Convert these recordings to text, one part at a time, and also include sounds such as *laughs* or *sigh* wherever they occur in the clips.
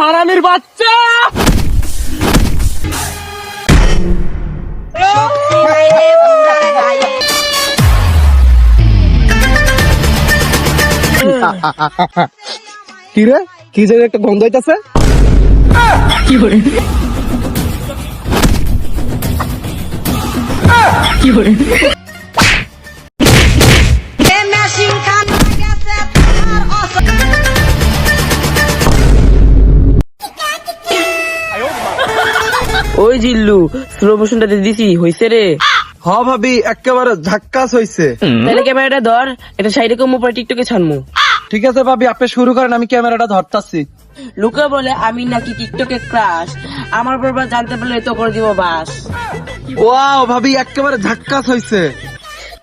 হারামির বাচ্চা! কি রে? কি যে একটা গন্ধ হইতাছে মেশিন ওই জিল্লু স্লো মোশনটা দিছি হইছে রে। হ ভাবি একেবারে ঝাক্কাস হইছে। তাহলে ক্যামেরাটা ধর এটা সাইডে কম পরে টিকটকে ছাড়মু। ঠিক আছে ভাবি আপনি শুরু করেন আমি ক্যামেরাটা ধরতাছি। লুকা বলে আমি নাকি টিকটকে ক্রাশ আমার বরবার জানতে পারলে তো করে দিব বাস। ওয়াও ভাবি একেবারে ঝাক্কাস হইছে।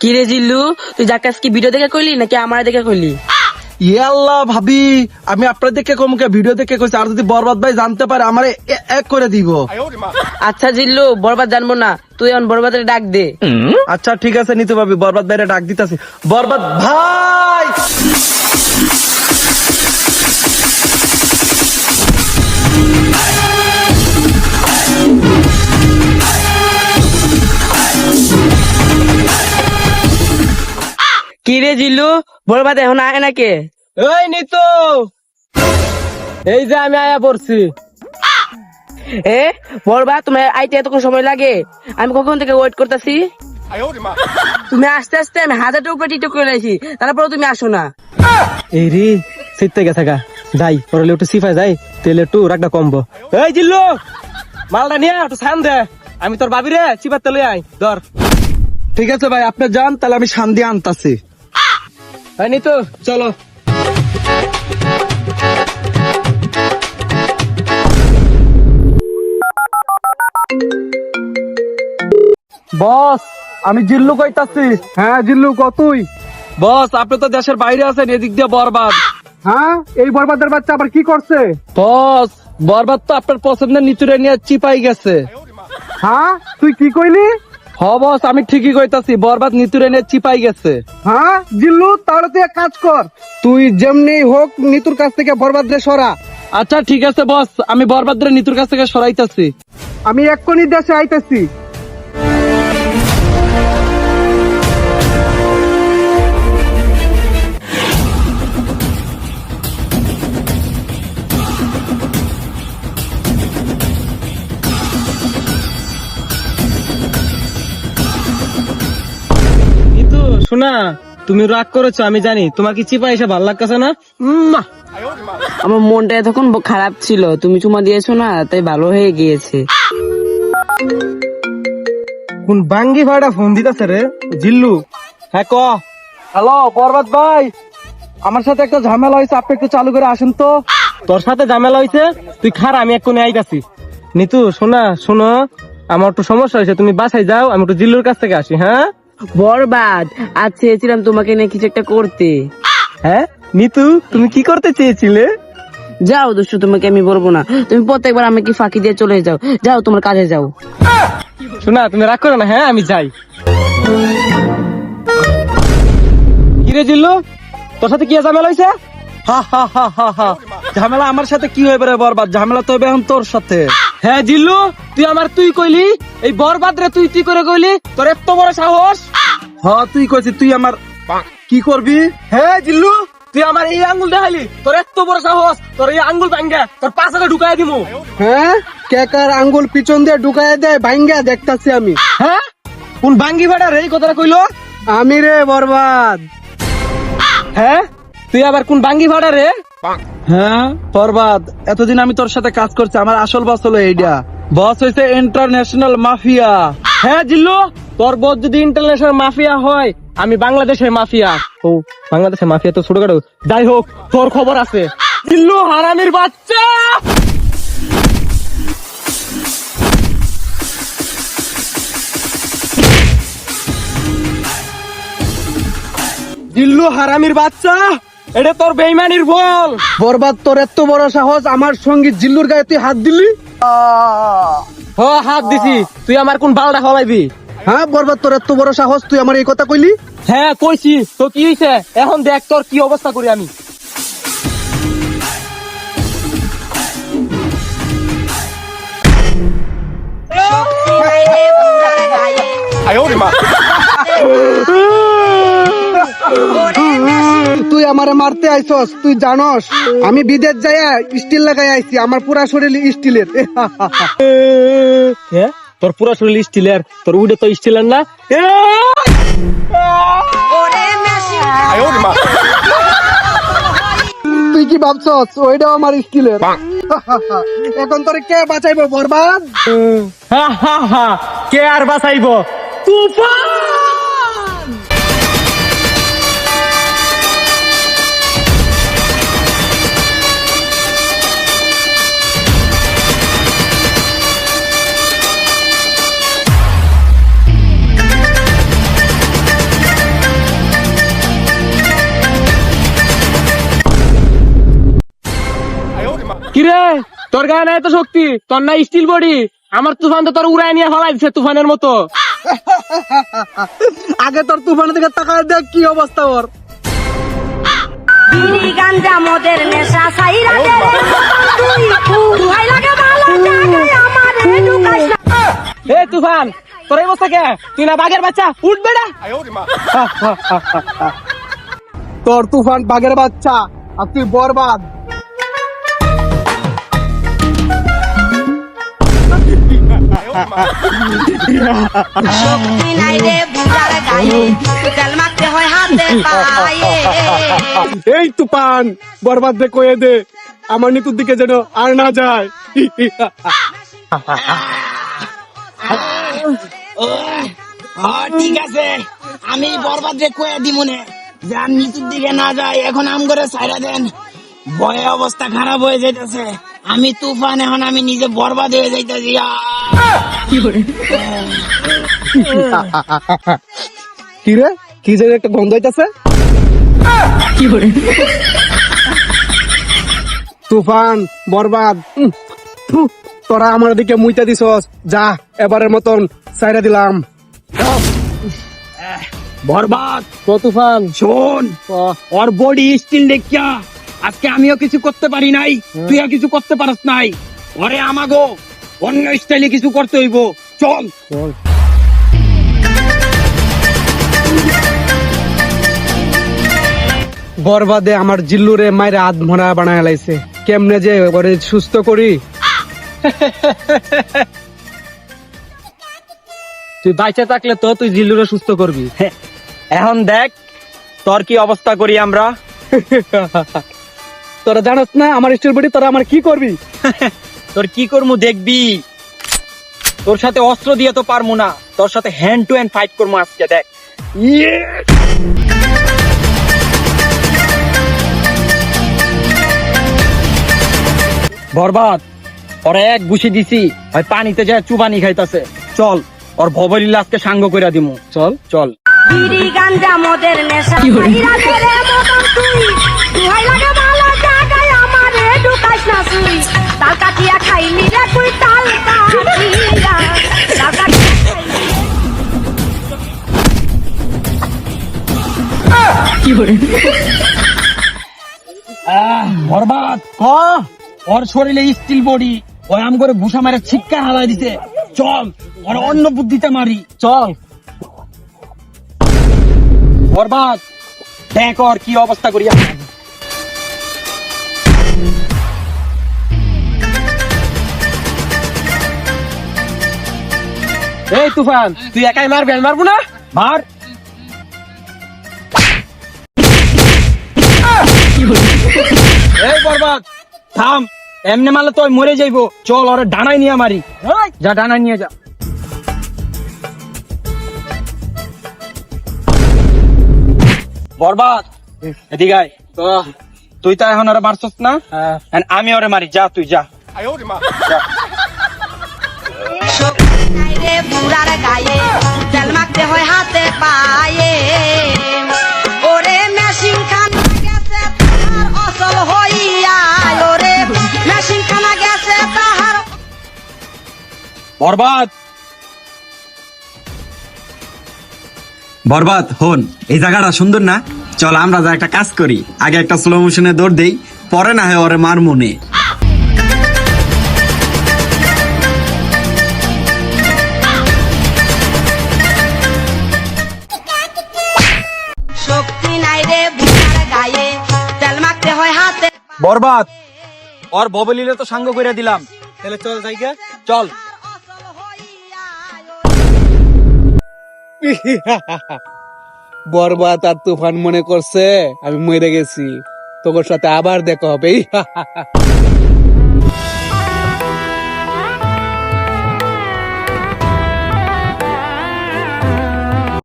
কি রে জিল্লু তুই জাকাস কি ভিডিও দেখে কইলি নাকি আমার দেখে কইলি আল্লাহ ভাবি আমি আপনার দেখে কমকে ভিডিও দেখে কইছি আর যদি বরবাদ ভাই জানতে পারে আমার এক করে দিব। আচ্ছা জিল্লু বরবাদ জানব না। তুই এখন বরবাদের ডাক দে। আচ্ছা ঠিক আছে নিতু ভাবি বরবাদ ভাইরে ডাক দিতাছি। বরবাদ ভাই! কি রে জিল্লু? বরবাদ এখন আয় নাকে? এই নিতু! এই যে আমি আয়া পড়ছি। এ বরবাদ তোমার আইতে এতক্ষণ সময় লাগে? আমি কখন থেকে ওয়েট করতেছি? তুমি আস্তে আস্তে আমি হাজারটা উপরে টিকটক করে আইছি তারপরে তুমি আসো না। এই রে শীতে গেছে গা যাই ওরা একটু সিফাই যাই তেলে একটু রাগটা কমবো। এই জিল্লু! মালটা নিয়ে একটু সান দে। আমি তোর বাবি রে চিপার তেলে আই ধর। ঠিক আছে ভাই আপনি যান তাহলে আমি শান্তি আনতাছি। এই নিতু চলো। বস আমি জিল্লু কইতাছি। হ্যাঁ জিল্লু কতই বস আপনি তো দেশের বাইরে আছেন এদিক দিয়ে বরবাদ। হ্যাঁ এই বরবাদের বাচ্চা আবার কি করছে? বস বরবাদ তো আপনার পছন্দের নিচুরে নিয়ে চিপাই গেছে। হ্যাঁ তুই কি কইলি? হ বস আমি ঠিকই কইতাছি বরবাদ নিতুরে নিয়ে চিপাই গেছে। হ্যাঁ জিল্লু তাহলে তুই এক কাজ কর। তুই যেমনি হোক নিতুর কাছ থেকে বরবাদ রে সরা। আচ্ছা ঠিক আছে বস আমি বরবাদ রে নিতুর কাছ থেকে সরাইতাছি। আমি এক্ষুনি দেশে আইতেছি। শোনা তুমি রাগ করেছ আমি জানি। তোমার কি চিপা এসে ভালো লাগতেছে না? মা। আমার মনটা এতক্ষণ খারাপ ছিল তুমি চুমা দিয়েছ না তাই ভালো হয়ে গিয়েছে। কোন বাঙ্গি ভাড়া ফোন দিতেছে রে? জিল্লু। হ্যাঁ ক? হ্যালো বরবাদ ভাই। আমার সাথে একটা ঝামেলা হয়েছে আপনি একটু চালু করে আসেন তো। তোর সাথে ঝামেলা হয়েছে? তুই খার আমি এক্ষুনি আইতাছি। নিতু শোনা শোনো আমার একটু সমস্যা হয়েছে তুমি বাসায় যাও আমি একটু জিল্লুর কাছ থেকে আসি হ্যাঁ? বরবাদ। আজ চেয়েছিলাম তোমাকে নিয়ে কিছু একটা করতে। হ্যাঁ? নিতু তুমি কি করতে চেয়েছিলে? যাও দুষ্টু তোমাকে আমি বলব না। তুমি প্রত্যেকবার আমাকে ফাঁকি দিয়ে চলে যাও। যাও তোমার কাজে যাও। শোনা তুমি রাগ করো না হ্যাঁ আমি যাই। কিরে জিল্লু? তোর সাথে কি ঝামেলা হয়েছে হা হা হা হা হা। ঝামেলা আমার সাথে কি হয়ে পারে বরবাদ? ঝামেলা তো হবে এখন তোর সাথে। হ্যাঁ জিল্লু তুই আমার তুই কইলি? এই বরবাদ রে তুই তুই করে কইলি? তোর এত বড় সাহস? হ্যাঁ তুই কইছিস তুই আমার কি করবি? হ্যাঁ জিল্লু? তুই আমার এই আঙ্গুল দেখালি? তোর এত বড় সাহস তোর এই আঙ্গুল ভাঙ্গা তোর পাশে ঢুকাই দিমু। হ্যাঁ কেকার আঙ্গুল পিছন দিয়ে ঢুকায় দেয় ভাঙ্গা দেখতাছি আমি। হ্যাঁ কোন ভাঙ্গি ভাড়া রে এই কথাটা কইলো? আমি রে বরবাদ। হ্যাঁ তুই আবার কোন ভাঙ্গি ভাড়া রে? হ্যাঁ? বরবাদ এতদিন আমি তোর সাথে কাজ করছি, আমার আসল বস হলো এইটা বস হয়েছে ইন্টারন্যাশনাল মাফিয়া হ্যাঁ জিল্লু? তোর বোধ যদি ইন্টারন্যাশনাল মাফিয়া হয়, আমি বাংলাদেশের মাফিয়া ও, বাংলাদেশের মাফিয়া তো ছোটখাটো। যাই হোক, তোর খবর আছে। জিল্লু, হারামির বাচ্চা! জিল্লু, হারামির বাচ্চা! এটা তোর বেইমানির বল। বরবাদ তোর এত বড় সাহস আমার সঙ্গী জিল্লুর গায়ে তুই হাত দিলি? হ হাত দিছি। তুই আমার কোন বালটা হলাইবি হ্যাঁ বরবাদ তোর এত বড় সাহস তুই আমার এই কথা কইলি? হ্যাঁ কইছি। তো কি হইছে? এখন দেখ তোর কি অবস্থা করি আমি। আমারে মারতে আইছস তুই জানস? আমি বিদেশ যাইয়া স্টিল লাগাই আইছি আমার পুরা শরীর স্টিলের? তোর পুরো শরীর স্টিলের তোর উডে তো স্টিলের না? তুই কি ভাবছস ওইটাও আমার স্টিলের? এখন তোর কে বাঁচাইবো বরবাদ? হা হা হা কে আর বাঁচাইব? তুফান! কিরে? তোর গায়ে নাই তো শক্তি তোর না স্টিল বডি আমার তুফান তো তোর উড়াই নিয়ে ফলাই দিছে তুফানের মতো। *laughs* আগে তোর তুফানের দিকে তাকায় দেখ কি অবস্থা ওর। বিড়ি গাঞ্জা মদের নেশা সাইরা দে তুই তুই লাগে ভালো জায়গায় আমার ঢুকাইস এ তুফান তোর এই অবস্থা কে? তুই না বাঘের বাচ্চা? উঠ বেড়া *laughs* তোর তুফান বাঘের বাচ্চা আর তুই বরবাদ। *laughs* এই তুফান, বরবাদ দে কয়ে দে। আমার নিতুর দিকে যেন আর না যায়। ঠিক আছে। আমি বরবাদ রে কয়ে দি মনে। যে আর নিচের দিকে না যায়, এখন আম করে সাইরা দেন। ভয়ে অবস্থা খারাপ হয়ে যাইতেছে। আমি তুফান এখন আমি নিজে বরবাদ হয়ে যাইতেছি কি রে? কি যেন একটা গন্ধ হইতাছে তুফান বরবাদ তোরা আমার দিকে মুইতা দিছস। যা এবারের মতন সাইরা দিলাম। বরবাদ। তো তুফান? শোন ওর বডি স্টিল দেখিয়া আজকে আমিও কিছু করতে পারি নাই তুইও কিছু করতে পারস নাই। ওরে আমাগো অন্য স্টাইলে কিছু করতে হইব। চল। বরবাদে আমার জিল্লুরে মায়ের ভরা বানায় লাইছে। কেমনে যে ওরে সুস্থ করি? তুই বাইচে থাকলে তো তুই জিল্লুরে সুস্থ করবি। এখন দেখ তোর কি অবস্থা করি আমরা? *laughs* তোরা জানাস না আমার স্টিল বডি তোরা আমার কি করবি? *laughs* তোর কি করব দেখবি? তোর সাথে অস্ত্র দিয়ে তো পারব না। তোর সাথে হ্যান্ড টু হ্যান্ড ফাইট করব আজকে দেখ। বরবাদ ওরে এক গুছি দিছি ওই পানিতে যায় চুবানি খাইতাছে। চল ওর ভবলিলা আজকে সাঙ্গ কইরা দিমু। চল। চল। বিড়ি গাঞ্জা মদের নেশা। তুই। লাগে আমার ঢুকাইস না তুই তাল কাটিয়া খাইলি রে তুই তাল কাটিয়া তাল কাটিয়া বরবাদ, ক? ওর শরীরে স্টিল বডি ওই আম করে ঘুষা মারে ছিক্কা হালাই দিতে চল, ওর অন্য বুদ্ধিতে মারি, চল। বরবাদ, দেখ ওর কি অবস্থা করিয়া এই তুফান তুই একাই মারবি আমি মারবো না? মার। এই বরবাদ থাম। এমনি মারলে তুই মরে যাইবো। চল ওরে ডানাই নিয়ে মারি। যা ডানা নিয়ে যা। বরবাদ এদিকে আয়। তুই তো এখন ওরে মারছস না? And আমি ওরে মারি। যা তুই যা। নাই রে বুড়ার গায়ে তেল মাখতে হয় হাতে পায়ে। ওরে মেশিন খানা গেছে, তাহার অসল হইয়া ওরে মেশিন খানা গেছে, তাহার বরবাদ। বরবাদ, হন, এই জায়গাটা সুন্দর না? চল, আমরা যা একটা কাজ করি। আগে একটা স্লো মোশনে দৌড় দেই, পরে না হয় ওরে মার মনে বরবাদ। ওর ববলিলে তো সাঙ্গ করে দিলাম। তাহলে চল জায়গা চল। *laughs* বরবাদ আর তুফান মনে করছে আমি মরে গেছি। তোর সাথে আবার দেখা হবে। *laughs*